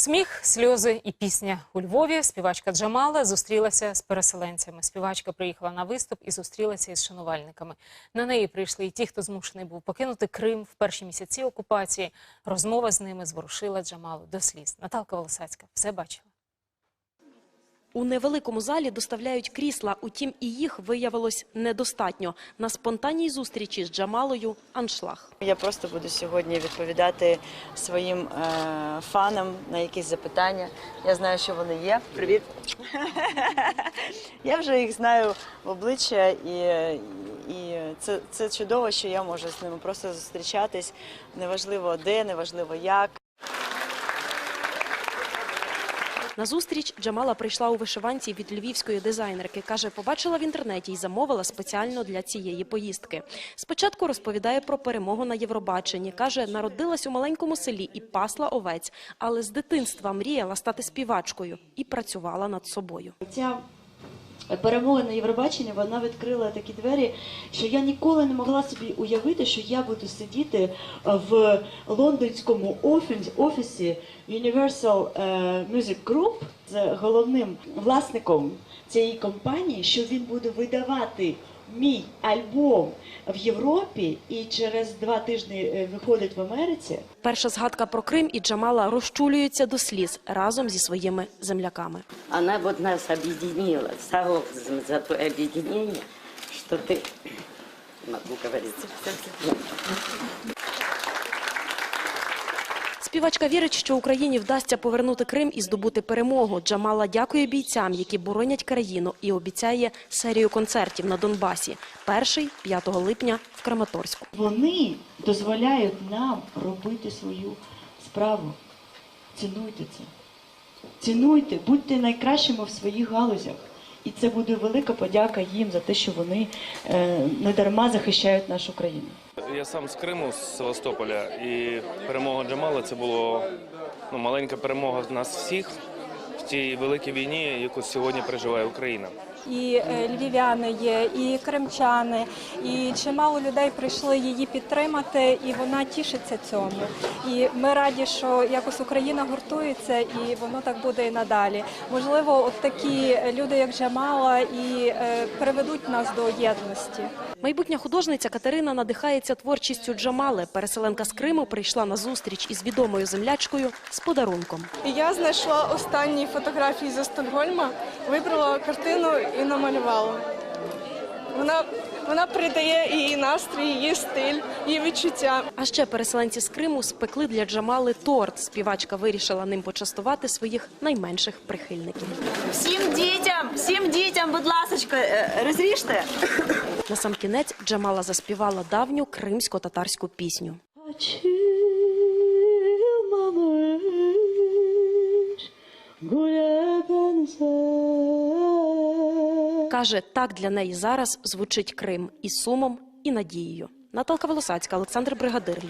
Сміх, сльози і пісня у Львові. Співачка Джамала зустрілася з переселенцями. Співачка приїхала на виступ і зустрілася із шанувальниками. На неї прийшли і ті, хто змушений був покинути Крим в перші місяці окупації. Розмова з ними зворушила Джамалу до сліз. Наталка Волосацька все бачила. У невеликому залі доставляють крісла, утім і їх виявилось недостатньо. На спонтанній зустрічі з Джамалою аншлаг. Я просто буду сьогодні відповідати своїм е, фанам на якісь запитання. Я знаю, що вони є. Привіт. я вже їх знаю в обличчя, і, і це, це чудово, що я можу з ними просто зустрічатись. Неважливо де, неважливо як. На зустріч Джамала прийшла у вишиванці від львівської дизайнерки. Каже, побачила в інтернеті і замовила спеціально для цієї поїздки. Спочатку розповідає про перемогу на Євробаченні. Каже, народилась у маленькому селі і пасла овець, але з дитинства мріяла стати співачкою і працювала над собою. Ця перемога на Євробаченні вона відкрила такі двері, що я ніколи не могла собі уявити, що я буду сидіти в лондонському офісі Universal е, Music Group з головним власником цієї компанії, що він буде видавати мій альбом в Європі і через два тижні е, виходить в Америці. Перша згадка про Крим і Джамала розчулюється до сліз разом зі своїми земляками. Она вот нас объединила. Согласна за то объединение, что ты могу говорить. Співачка вірить, що Україні вдасться повернути Крим і здобути перемогу. Джамала дякує бійцям, які боронять країну, і обіцяє серію концертів на Донбасі. Перший 5 липня в Краматорську. Вони дозволяють нам робити свою справу. Цінуйте це. Цінуйте, будьте найкращими в своїх галузях. І це буде велика подяка їм за те, що вони е, не дарма захищають нашу країну. Я сам з Криму, з Севастополя, і перемога Джамала це було ну, маленька перемога нас всіх в тій великій війні, яку сьогодні переживає Україна. І е, львів'яни є, і кримчани, і чимало людей прийшли її підтримати, і вона тішиться цьому. І ми раді, що якось Україна гуртується, і воно так буде і надалі. Можливо, от такі люди, як Джамала, і е, приведуть нас до єдності. Майбутня художниця Катерина надихається творчістю Джамали. Переселенка з Криму прийшла на зустріч із відомою землячкою з подарунком. Я знайшла останні фотографії зі Стокгольма, вибрала картину і намалювала. Вона, вона передає її настрій, її стиль, її відчуття. А ще переселенці з Криму спекли для Джамали торт. Співачка вирішила ним почастувати своїх найменших прихильників. Всім дітям, всім дітям, будь ласочка, е, розріжте. На сам кінець Джамала заспівала давню кримсько-татарську пісню. Каже, так для неї зараз звучить Крим і сумом, і надією. Наталка Волосацька, Олександр Бригадир.